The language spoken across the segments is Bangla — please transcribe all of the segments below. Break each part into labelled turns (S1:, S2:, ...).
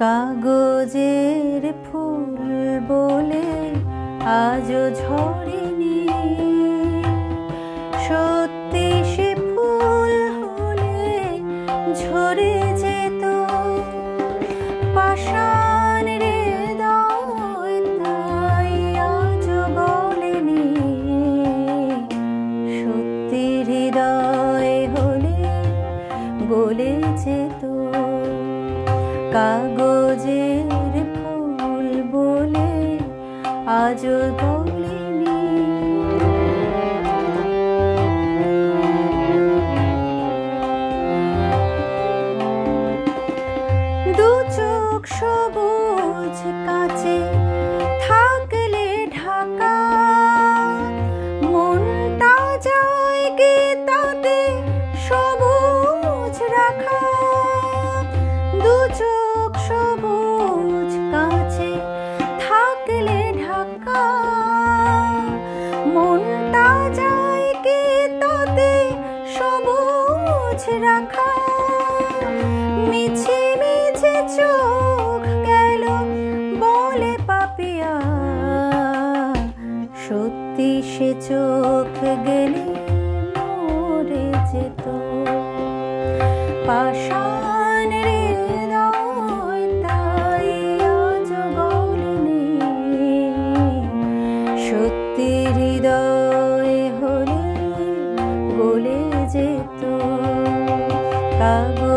S1: কাগজের ফুল বলে আজও ঝরে কাগজের ফুল বলে আজও দৌড়িনি দু চোখ সবুজ কাছে সত্যি সে চোখ গেলে মরে যেত। হৃদয় সত্যি হৃদয় হলে গলে যেত। কাগজ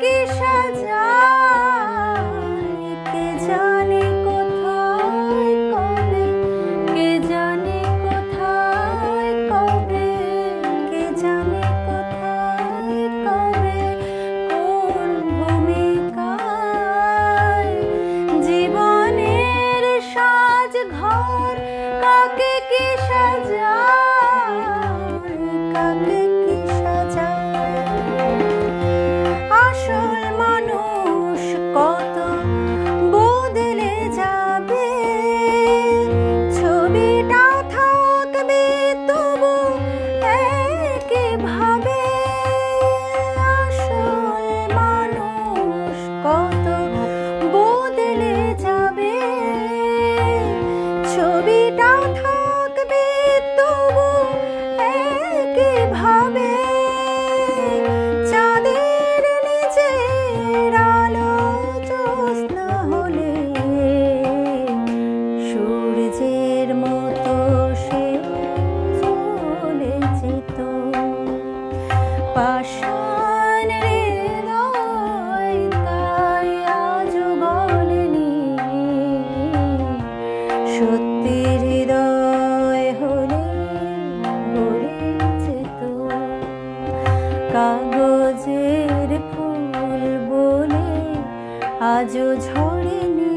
S1: কি সাজা? 아주 저리는